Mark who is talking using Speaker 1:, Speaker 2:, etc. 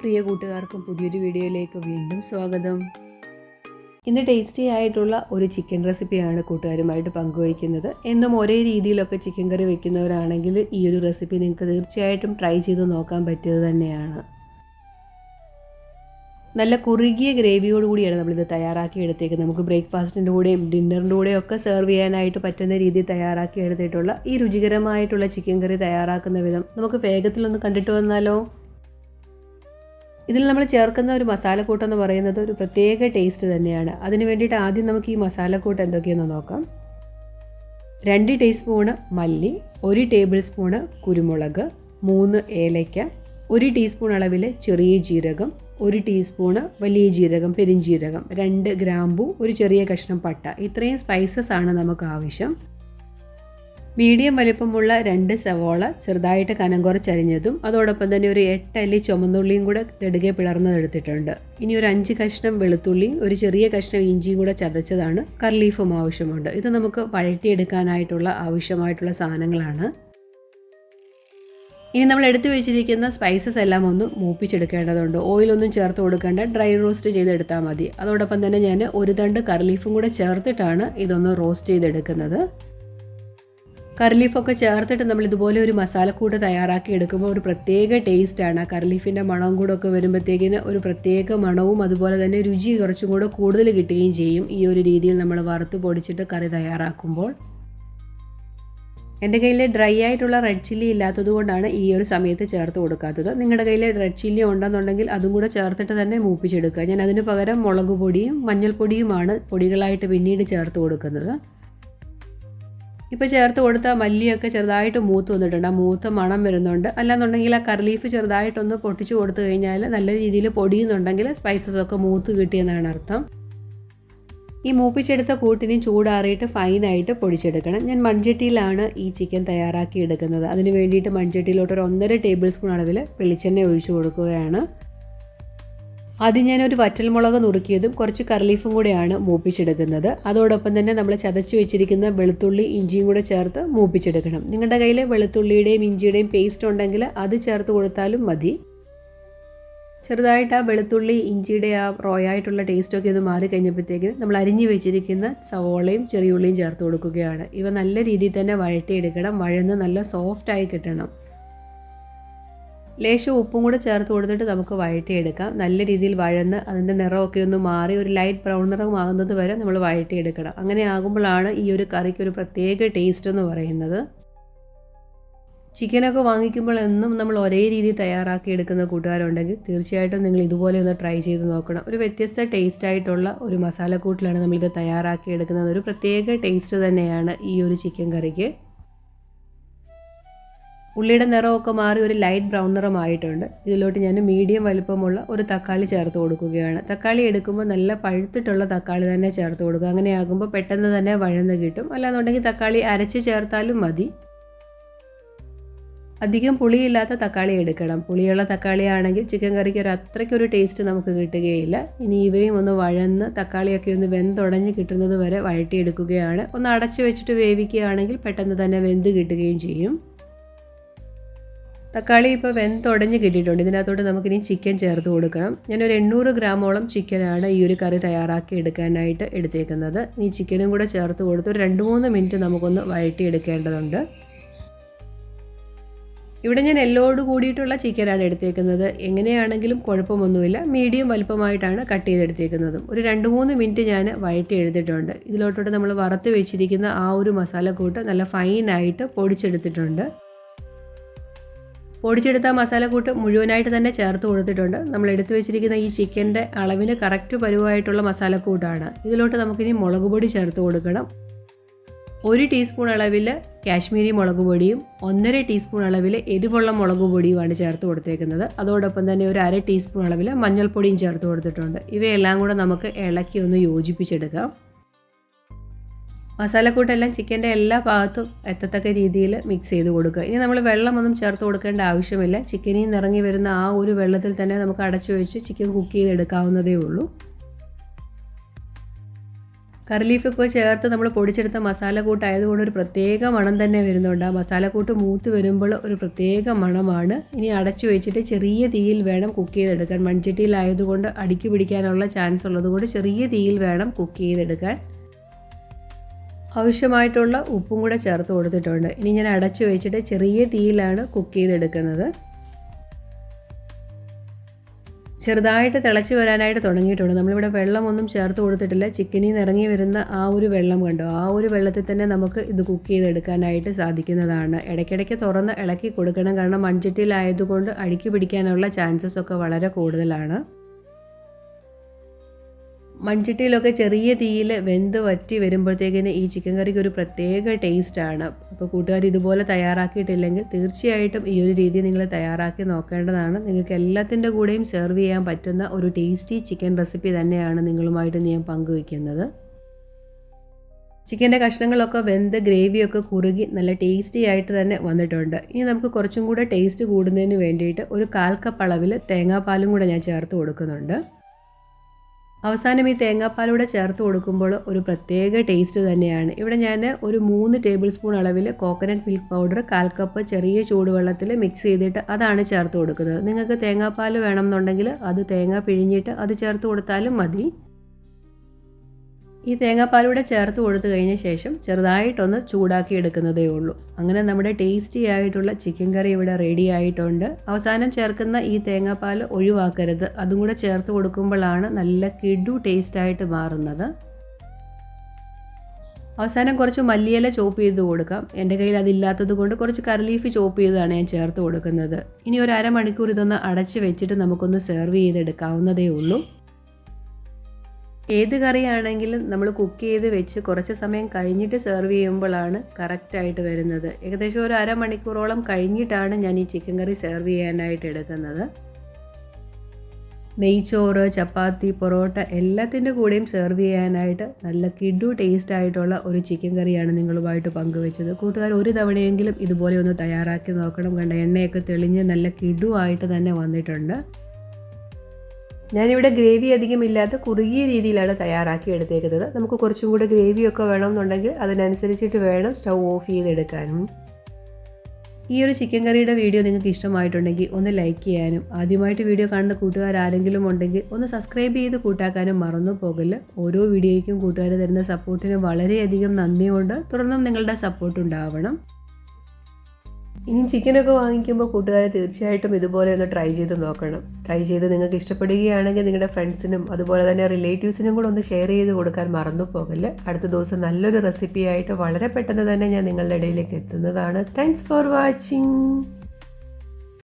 Speaker 1: പ്രിയ കൂട്ടുകാർക്കും പുതിയൊരു വീഡിയോയിലേക്ക് വീണ്ടും സ്വാഗതം. ഇന്ന് ടേസ്റ്റി ആയിട്ടുള്ള ഒരു ചിക്കൻ റെസിപ്പിയാണ് കൂട്ടുകാരുമായിട്ട് പങ്കുവയ്ക്കുന്നത്. എന്നും ഒരേ രീതിയിലൊക്കെ ചിക്കൻ കറി വെക്കുന്നവരാണെങ്കിൽ ഈ ഒരു റെസിപ്പി നിങ്ങൾക്ക് തീർച്ചയായിട്ടും ട്രൈ ചെയ്ത് നോക്കാൻ പറ്റിയത് തന്നെയാണ്. നല്ല കുറുകിയ ഗ്രേവിയോട് കൂടിയാണ് നമ്മളിത് തയ്യാറാക്കി എടുത്തേക്കുന്നത്. നമുക്ക് ബ്രേക്ക്ഫാസ്റ്റിന്റെ കൂടെയും ഡിന്നറിന്റെ കൂടെയും ഒക്കെ സെർവ് ചെയ്യാനായിട്ട് പറ്റുന്ന രീതിയിൽ തയ്യാറാക്കി എടുത്തിട്ടുള്ള ഈ രുചികരമായിട്ടുള്ള ചിക്കൻ കറി തയ്യാറാക്കുന്ന വിധം നമുക്ക് വേഗത്തിലൊന്ന് കണ്ടിട്ട് വന്നാലോ? ഇതിൽ നമ്മൾ ചേർക്കുന്ന ഒരു മസാലക്കൂട്ട് എന്ന് പറയുന്നത് ഒരു പ്രത്യേക ടേസ്റ്റ് തന്നെയാണ്. അതിന് വേണ്ടിയിട്ട് ആദ്യം നമുക്ക് ഈ മസാലക്കൂട്ട് എന്തൊക്കെയെന്ന് നോക്കാം. രണ്ട് ടീസ്പൂണ് മല്ലി ഒരു ടേബിൾ സ്പൂണ് കുരുമുളക് മൂന്ന് ഏലയ്ക്ക ഒരു ടീസ്പൂൺ അളവിൽ ചെറിയ ജീരകം ഒരു ടീസ്പൂണ് വലിയ ജീരകം പെരിഞ്ജീരകം രണ്ട് ഗ്രാമ്പു ഒരു ചെറിയ കഷ്ണം പട്ട. ഇത്രയും സ്പൈസസ് ആണ് നമുക്ക് ആവശ്യം. മീഡിയം വലിപ്പമുള്ള രണ്ട് സവോള ചെറുതായിട്ട് കനം കുറച്ചരിഞ്ഞതും അതോടൊപ്പം തന്നെ ഒരു എട്ടല്ലി ചുമന്നുള്ളിയും കൂടെ തെടുകെ പിളർന്നതെടുത്തിട്ടുണ്ട് ഇനി ഒരു അഞ്ച് കഷ്ണം വെളുത്തുള്ളിയും ഒരു ചെറിയ കഷ്ണം ഇഞ്ചിയും കൂടെ ചതച്ചതാണ് കർലീഫും ആവശ്യമുണ്ട്. ഇത് നമുക്ക് വഴറ്റിയെടുക്കാനായിട്ടുള്ള ആവശ്യമായിട്ടുള്ള സാധനങ്ങളാണ്. ഇനി നമ്മൾ എടുത്തു വെച്ചിരിക്കുന്ന സ്പൈസസ് എല്ലാം ഒന്ന് മൂപ്പിച്ചെടുക്കേണ്ടതുണ്ട്. ഓയിലൊന്നും ചേർത്ത് കൊടുക്കേണ്ട ഡ്രൈ റോസ്റ്റ് ചെയ്തെടുത്താൽ മതി. അതോടൊപ്പം തന്നെ ഞാൻ ഒരു തണ്ട് കർലീഫും കൂടെ ചേർത്തിട്ടാണ് ഇതൊന്ന് റോസ്റ്റ് ചെയ്തെടുക്കുന്നത്. കർലീഫൊക്കെ ചേർത്തിട്ട് നമ്മൾ ഇതുപോലെ ഒരു മസാലക്കൂട്ട് തയ്യാറാക്കി എടുക്കുമ്പോൾ ഒരു പ്രത്യേക ടേസ്റ്റാണ് ആ കർലീഫിന്റെ മണവും കൂടെ ഒക്കെ വരുമ്പോഴത്തേക്കിന് ഒരു പ്രത്യേക മണവും അതുപോലെ തന്നെ രുചി കുറച്ചും കൂടെ കൂടുതൽ കിട്ടുകയും ചെയ്യും. ഈ ഒരു രീതിയിൽ നമ്മൾ വറുത്ത് പൊടിച്ചിട്ട് കറി തയ്യാറാക്കുമ്പോൾ. എന്റെ കയ്യിൽ ഡ്രൈ ആയിട്ടുള്ള റെഡ് ചില്ലി ഇല്ലാത്തതുകൊണ്ടാണ് ഈ ഒരു സമയത്ത് ചേർത്ത് കൊടുക്കാത്തത്. നിങ്ങളുടെ കയ്യിൽ റെഡ് ചില്ലി ഉണ്ടെന്നുണ്ടെങ്കിൽ അതും കൂടെ ചേർത്തിട്ട് തന്നെ മൂപ്പിച്ചെടുക്കുക. ഞാൻ അതിന് പകരം മുളക് പൊടിയും മഞ്ഞൾപ്പൊടിയുമാണ് പൊടികളായിട്ട് പിന്നീട് ചേർത്ത് കൊടുക്കുന്നത്. ഇപ്പോൾ ചേർത്ത് കൊടുത്ത മല്ലിയൊക്കെ ചെറുതായിട്ട് മൂത്ത് വന്നിട്ടുണ്ട്. ആ മൂത്ത് മണം വരുന്നുണ്ട്. അല്ലാന്നുണ്ടെങ്കിൽ ആ കറിലീഫ് ചെറുതായിട്ടൊന്ന് പൊട്ടിച്ചു കൊടുത്തു കഴിഞ്ഞാൽ നല്ല രീതിയിൽ പൊടിയുന്നുണ്ടെങ്കിൽ സ്പൈസസ് ഒക്കെ മൂത്ത് കിട്ടിയെന്നാണ് അർത്ഥം. ഈ മൂപ്പിച്ചെടുത്ത കൂട്ടിനെ ചൂടാറിയിട്ട് ഫൈനായിട്ട് പൊടിച്ചെടുക്കണം. ഞാൻ മൺചട്ടിയിലാണ് ഈ ചിക്കൻ തയ്യാറാക്കി എടുക്കുന്നത്. അതിന് വേണ്ടിയിട്ട് മൺചട്ടിയിലോട്ട് ഒരു ഒന്നര ടേബിൾ സ്പൂൺ അളവിൽ വെളിച്ചെണ്ണ ഒഴിച്ചു കൊടുക്കുകയാണ്. ആദ്യം ഞാനൊരു വറ്റൽമുളക് നുറുക്കിയതും കുറച്ച് കർലീഫും കൂടെയാണ് മൂപ്പിച്ചെടുക്കുന്നത്. അതോടൊപ്പം തന്നെ നമ്മൾ ചതച്ച് വെച്ചിരിക്കുന്ന വെളുത്തുള്ളി ഇഞ്ചിയും കൂടെ ചേർത്ത് മൂപ്പിച്ചെടുക്കണം. നിങ്ങളുടെ കയ്യിൽ വെളുത്തുള്ളിയുടെയും ഇഞ്ചിയുടെയും പേസ്റ്റ് ഉണ്ടെങ്കിൽ അത് ചേർത്ത് കൊടുത്താലും മതി. ചെറുതായിട്ട് ആ വെളുത്തുള്ളി ഇഞ്ചിയുടെ ആ റോയായിട്ടുള്ള ടേസ്റ്റൊക്കെ ഒന്ന് മാറി കഴിഞ്ഞപ്പോഴത്തേക്ക് നമ്മൾ അരിഞ്ഞു വെച്ചിരിക്കുന്ന സവോളയും ചെറിയുള്ളിയും ചേർത്ത് കൊടുക്കുകയാണ്. ഇവ നല്ല രീതിയിൽ തന്നെ വഴറ്റിയെടുക്കണം. വഴന്ന് നല്ല സോഫ്റ്റായി കിട്ടണം. ലേശം ഉപ്പും കൂടെ ചേർത്ത് കൊടുത്തിട്ട് നമുക്ക് വഴറ്റിയെടുക്കാം. നല്ല രീതിയിൽ വഴന്ന് അതിന്റെ നിറമൊക്കെ ഒന്ന് മാറി ഒരു ലൈറ്റ് ബ്രൗൺ നിറമാകുന്നത് വരെ നമ്മൾ വഴറ്റിയെടുക്കണം. അങ്ങനെ ആകുമ്പോഴാണ് ഈ ഒരു കറിക്ക് ഒരു പ്രത്യേക ടേസ്റ്റ് എന്ന് പറയുന്നത്. ചിക്കനൊക്കെ വാങ്ങിക്കുമ്പോൾ എന്നും നമ്മൾ ഒരേ രീതി തയ്യാറാക്കി എടുക്കുന്ന കൂട്ടുകാരുണ്ടെങ്കിൽ തീർച്ചയായിട്ടും നിങ്ങൾ ഇതുപോലെ ഒന്ന് ട്രൈ ചെയ്ത് നോക്കണം. ഒരു വ്യത്യസ്ത ടേസ്റ്റ് ആയിട്ടുള്ള ഒരു മസാലക്കൂട്ടിലാണ് നമ്മളിത് തയ്യാറാക്കി എടുക്കുന്നത്. ഒരു പ്രത്യേക ടേസ്റ്റ് തന്നെയാണ് ഈ ഒരു ചിക്കൻ കറിക്ക്. ഉള്ളിയുടെ നിറമൊക്കെ മാറി ഒരു ലൈറ്റ് ബ്രൗൺ നിറമായിട്ടുണ്ട്. ഇതിലോട്ട് ഞാൻ മീഡിയം വലുപ്പമുള്ള ഒരു തക്കാളി ചേർത്ത് കൊടുക്കുകയാണ്. തക്കാളി എടുക്കുമ്പോൾ നല്ല പഴുത്തിട്ടുള്ള തക്കാളി തന്നെ ചേർത്ത് കൊടുക്കുക. അങ്ങനെയാകുമ്പോൾ പെട്ടെന്ന് തന്നെ വഴന്ന് കിട്ടും. അല്ലാന്നുണ്ടെങ്കിൽ തക്കാളി അരച്ച് ചേർത്താലും മതി. അധികം പുളിയില്ലാത്ത തക്കാളി എടുക്കണം. പുളിയുള്ള തക്കാളി ആണെങ്കിൽ ചിക്കൻ കറിക്ക് ഒരു അത്രയ്ക്കൊരു ടേസ്റ്റ് നമുക്ക് കിട്ടുകയില്ല. ഇനി ഇവയും ഒന്ന് വഴന്ന് തക്കാളിയൊക്കെ ഒന്ന് വെന്തുടഞ്ഞ് കിട്ടുന്നത് വരെ വഴറ്റിയെടുക്കുകയാണ്. ഒന്ന് അടച്ചു വെച്ചിട്ട് വേവിക്കുകയാണെങ്കിൽ പെട്ടെന്ന് തന്നെ വെന്ത് കിട്ടുകയും ചെയ്യും. തക്കാളി ഇപ്പോൾ വെന്തുടഞ്ഞ് കിട്ടിയിട്ടുണ്ട്. ഇതിനകത്തോട്ട് നമുക്കിനി ചിക്കൻ ചേർത്ത് കൊടുക്കണം. ഞാനൊരു എണ്ണൂറ് ഗ്രാമോളം ചിക്കനാണ് ഈ ഒരു കറി തയ്യാറാക്കി എടുക്കാനായിട്ട് എടുത്തേക്കുന്നത്. ഈ ചിക്കനും കൂടെ ചേർത്ത് കൊടുത്ത് ഒരു രണ്ട് മൂന്ന് മിനിറ്റ് നമുക്കൊന്ന് വഴറ്റിയെടുക്കേണ്ടതുണ്ട്. ഇവിടെ ഞാൻ എല്ലോട് കൂടിയിട്ടുള്ള ചിക്കനാണ് എടുത്തേക്കുന്നത്. എങ്ങനെയാണെങ്കിലും കുഴപ്പമൊന്നുമില്ല. മീഡിയം വലുപ്പമായിട്ടാണ് കട്ട് ചെയ്തെടുത്തേക്കുന്നതും. ഒരു രണ്ട് മൂന്ന് മിനിറ്റ് ഞാൻ വഴറ്റി എടുത്തിട്ടുണ്ട് ഇതിലോട്ടോട്ട് നമ്മൾ വറുത്ത് വെച്ചിരിക്കുന്ന ആ ഒരു മസാലക്കൂട്ട് നല്ല ഫൈനായിട്ട് പൊടിച്ചെടുത്തിട്ടുണ്ട്. പൊടിച്ചെടുത്ത മസാലക്കൂട്ട് മുഴുവനായിട്ട് തന്നെ ചേർത്ത് കൊടുത്തിട്ടുണ്ട്. നമ്മൾ എടുത്തു വെച്ചിരിക്കുന്ന ഈ ചിക്കന്റെ അളവിന് കറക്റ്റ് പരുവായിട്ടുള്ള മസാലക്കൂട്ടാണ് ഇതിലോട്ട് നമുക്കിനി മുളക് പൊടി ചേർത്ത് കൊടുക്കണം. ഒരു ടീസ്പൂൺ അളവിൽ കാശ്മീരി മുളക് പൊടിയും ഒന്നര ടീസ്പൂൺ അളവിൽ എരിവുള്ള മുളക് പൊടിയുമാണ് ചേർത്ത് കൊടുത്തേക്കുന്നത്. അതോടൊപ്പം തന്നെ ഒരു അര ടീസ്പൂൺ അളവിൽ മഞ്ഞൾപ്പൊടിയും ചേർത്ത് കൊടുത്തിട്ടുണ്ട്. ഇവയെല്ലാം കൂടെ നമുക്ക് ഇളക്കി ഒന്ന് യോജിപ്പിച്ചെടുക്കാം. മസാലക്കൂട്ടെല്ലാം ചിക്കന്റെ എല്ലാ ഭാഗത്തും എത്തത്തക്ക രീതിയിൽ മിക്സ് ചെയ്ത് കൊടുക്കുക. ഇനി നമ്മൾ വെള്ളമൊന്നും ചേർത്ത് കൊടുക്കേണ്ട ആവശ്യമില്ല. ചിക്കനിൽ നിന്ന് ഇറങ്ങി വരുന്ന ആ ഒരു വെള്ളത്തിൽ തന്നെ നമുക്ക് അടച്ചു വെച്ച് ചിക്കൻ കുക്ക് ചെയ്തെടുക്കാവുന്നതേ ഉള്ളൂ. കറി ലീഫൊക്കെ ചേർത്ത് നമ്മൾ പൊടിച്ചെടുത്ത മസാല കൂട്ടായതുകൊണ്ട് ഒരു പ്രത്യേക മണം തന്നെ വരുന്നുണ്ട്. ആ മസാലക്കൂട്ട് മൂത്ത് വരുമ്പോൾ ഒരു പ്രത്യേക മണമാണ്. ഇനി അടച്ചു വെച്ചിട്ട് ചെറിയ തീയിൽ വേണം കുക്ക് ചെയ്തെടുക്കാൻ. മൺചട്ടിയിലായതുകൊണ്ട് അടുക്കി പിടിക്കാനുള്ള ചാൻസ് ഉള്ളതുകൊണ്ട് ചെറിയ തീയിൽ വേണം കുക്ക് ചെയ്തെടുക്കാൻ. ആവശ്യമായിട്ടുള്ള ഉപ്പും കൂടെ ചേർത്ത് കൊടുത്തിട്ടുണ്ട്. ഇനി ഞാൻ അടച്ചു വെച്ചിട്ട് ചെറിയ തീയിലാണ് കുക്ക് ചെയ്തെടുക്കുന്നത്. ചെറുതായിട്ട് തിളച്ച് വരാനായിട്ട് തുടങ്ങിയിട്ടുണ്ട്. നമ്മളിവിടെ വെള്ളമൊന്നും ചേർത്ത് കൊടുത്തിട്ടില്ല. ചിക്കനിൽ നിന്ന് ഇറങ്ങി വരുന്ന ആ ഒരു വെള്ളം കണ്ടോ? ആ ഒരു വെള്ളത്തിൽ തന്നെ നമുക്ക് ഇത് കുക്ക് ചെയ്തെടുക്കാനായിട്ട് സാധിക്കുന്നതാണ്. ഇടയ്ക്കിടയ്ക്ക് തുറന്ന് ഇളക്കി കൊടുക്കണം. കാരണം മൺചട്ടിയിലായതുകൊണ്ട് അടുക്കി പിടിക്കാനുള്ള ചാൻസസ് ഒക്കെ വളരെ കൂടുതലാണ്. മൺചട്ടിയിലൊക്കെ ചെറിയ തീയിൽ വെന്ത് വറ്റി വരുമ്പോഴത്തേക്കിന് ഈ ചിക്കൻ കറിക്ക് ഒരു പ്രത്യേക ടേസ്റ്റാണ് അപ്പോൾ കൂട്ടുകാർ ഇതുപോലെ തയ്യാറാക്കിയിട്ടില്ലെങ്കിൽ തീർച്ചയായിട്ടും ഈ ഒരു രീതി നിങ്ങൾ തയ്യാറാക്കി നോക്കേണ്ടതാണ്. നിങ്ങൾക്ക് എല്ലാത്തിന്റെ കൂടെയും സെർവ് ചെയ്യാൻ പറ്റുന്ന ഒരു ടേസ്റ്റി ചിക്കൻ റെസിപ്പി തന്നെയാണ് നിങ്ങളുമായിട്ട് ഞാൻ പങ്കുവയ്ക്കുന്നത്. ചിക്കന്റെ കഷ്ണങ്ങളൊക്കെ വെന്ത് ഗ്രേവിയൊക്കെ കുറുകി നല്ല ടേസ്റ്റി ആയിട്ട് തന്നെ വന്നിട്ടുണ്ട്. ഇനി നമുക്ക് കുറച്ചും കൂടെ ടേസ്റ്റ് കൂടുന്നതിന് വേണ്ടിയിട്ട് ഒരു കാൽ കപ്പ് അളവിൽ തേങ്ങാപ്പാലും കൂടെ ഞാൻ ചേർത്ത് കൊടുക്കുന്നുണ്ട്. അവസാനം ഈ തേങ്ങാപ്പാലൂടെ ചേർത്ത് കൊടുക്കുമ്പോൾ ഒരു പ്രത്യേക ടേസ്റ്റ് തന്നെയാണ്. ഇവിടെ ഞാൻ ഒരു മൂന്ന് ടേബിൾ സ്പൂൺ അളവിൽ കോക്കനട്ട് മിൽക്ക് പൗഡർ കാൽ കപ്പ് ചെറിയ ചൂടുവെള്ളത്തിൽ മിക്സ് ചെയ്തിട്ട് അതാണ് ചേർത്ത് കൊടുക്കുന്നത്. നിങ്ങൾക്ക് തേങ്ങാപ്പാൽ വേണമെന്നുണ്ടെങ്കിൽ അത് തേങ്ങ പിഴിഞ്ഞിട്ട് അത് ചേർത്ത് കൊടുത്താലും മതി. ഈ തേങ്ങാപ്പാലൂടെ ചേർത്ത് കൊടുത്തു കഴിഞ്ഞ ശേഷം ചെറുതായിട്ടൊന്ന് ചൂടാക്കി എടുക്കുന്നതേ ഉള്ളൂ. അങ്ങനെ നമ്മുടെ ടേസ്റ്റി ആയിട്ടുള്ള ചിക്കൻ കറി ഇവിടെ റെഡി ആയിട്ടുണ്ട്. അവസാനം ചേർക്കുന്ന ഈ തേങ്ങാപ്പാൽ ഒഴിവാക്കരുത്. അതും കൂടെ ചേർത്ത് കൊടുക്കുമ്പോഴാണ് നല്ല കിഡു ടേസ്റ്റായിട്ട് മാറുന്നത്. അവസാനം കുറച്ച് മല്ലിയില ചോപ്പ് ചെയ്ത് കൊടുക്കാം. എന്റെ കയ്യിൽ അതില്ലാത്തത് കൊണ്ട് കുറച്ച് കറിലീഫ് ചോപ്പ് ചെയ്താണ് ഞാൻ ചേർത്ത് കൊടുക്കുന്നത്. ഇനി ഒരു അരമണിക്കൂർ ഇതൊന്ന് അടച്ച് വെച്ചിട്ട് നമുക്കൊന്ന് സെർവ് ചെയ്തെടുക്കാവുന്നതേ ഉള്ളൂ. ഏത് കറിയാണെങ്കിലും നമ്മൾ കുക്ക് ചെയ്ത് വെച്ച് കുറച്ച് സമയം കഴിഞ്ഞിട്ട് സെർവ് ചെയ്യുമ്പോഴാണ് കറക്റ്റായിട്ട് വരുന്നത്. ഏകദേശം ഒരു അരമണിക്കൂറോളം കഴിഞ്ഞിട്ടാണ് ഞാൻ ഈ ചിക്കൻ കറി സെർവ് ചെയ്യാനായിട്ട് എടുക്കുന്നത്. നെയ്ച്ചോറ് ചപ്പാത്തി പൊറോട്ട എല്ലാത്തിന്റെ കൂടെയും സെർവ് ചെയ്യാനായിട്ട് നല്ല കിഡു ടേസ്റ്റ് ആയിട്ടുള്ള ഒരു ചിക്കൻ കറിയാണ് നിങ്ങളുമായിട്ട് പങ്കുവെച്ചത്. കൂട്ടുകാർ ഒരു തവണയെങ്കിലും ഇതുപോലെ ഒന്ന് തയ്യാറാക്കി നോക്കണം. കണ്ട എണ്ണയൊക്കെ തെളിഞ്ഞ് നല്ല കിഡു ആയിട്ട് തന്നെ വന്നിട്ടുണ്ട്. ഞാനിവിടെ ഗ്രേവി അധികം ഇല്ലാതെ കുറുകിയ രീതിയിലാണ് തയ്യാറാക്കി എടുത്തേക്കുന്നത്. നമുക്ക് കുറച്ചും കൂടെ ഗ്രേവിയൊക്കെ വേണമെന്നുണ്ടെങ്കിൽ അതിനനുസരിച്ചിട്ട് വേണം സ്റ്റൗ ഓഫ് ചെയ്തെടുക്കാനും. ഈ ഒരു ചിക്കൻ കറിയുടെ വീഡിയോ നിങ്ങൾക്ക് ഇഷ്ടമായിട്ടുണ്ടെങ്കിൽ ഒന്ന് ലൈക്ക് ചെയ്യാനും ആദ്യമായിട്ട് വീഡിയോ കാണുന്ന കൂട്ടുകാർ ആരെങ്കിലും ഉണ്ടെങ്കിൽ ഒന്ന് സബ്സ്ക്രൈബ് ചെയ്ത് കൂട്ടാക്കാനും മറന്നു പോകില്ല. ഓരോ വീഡിയോയ്ക്കും കൂട്ടുകാർ തരുന്ന സപ്പോർട്ടിന് വളരെയധികം നന്ദിയുണ്ട്. തുടർന്നും നിങ്ങളുടെ സപ്പോർട്ട് ഉണ്ടാവണം. ഇനി ചിക്കനൊക്കെ വാങ്ങിക്കുമ്പോൾ കൂട്ടുകാരെ തീർച്ചയായിട്ടും ഇതുപോലെ ഒന്ന് ട്രൈ ചെയ്ത് നോക്കണം. ട്രൈ ചെയ്ത് നിങ്ങൾക്ക് ഇഷ്ടപ്പെടുകയാണെങ്കിൽ നിങ്ങളുടെ ഫ്രണ്ട്സിനും അതുപോലെ തന്നെ റിലേറ്റീവ്സിനും കൂടെ ഒന്ന് ഷെയർ ചെയ്ത് കൊടുക്കാൻ മറന്നു പോകല്ല. അടുത്ത ദിവസം നല്ലൊരു റെസിപ്പിയായിട്ട് വളരെ പെട്ടെന്ന് തന്നെ ഞാൻ നിങ്ങളുടെ ഇടയിലേക്ക് എത്തുന്നതാണ്. Thanks for watching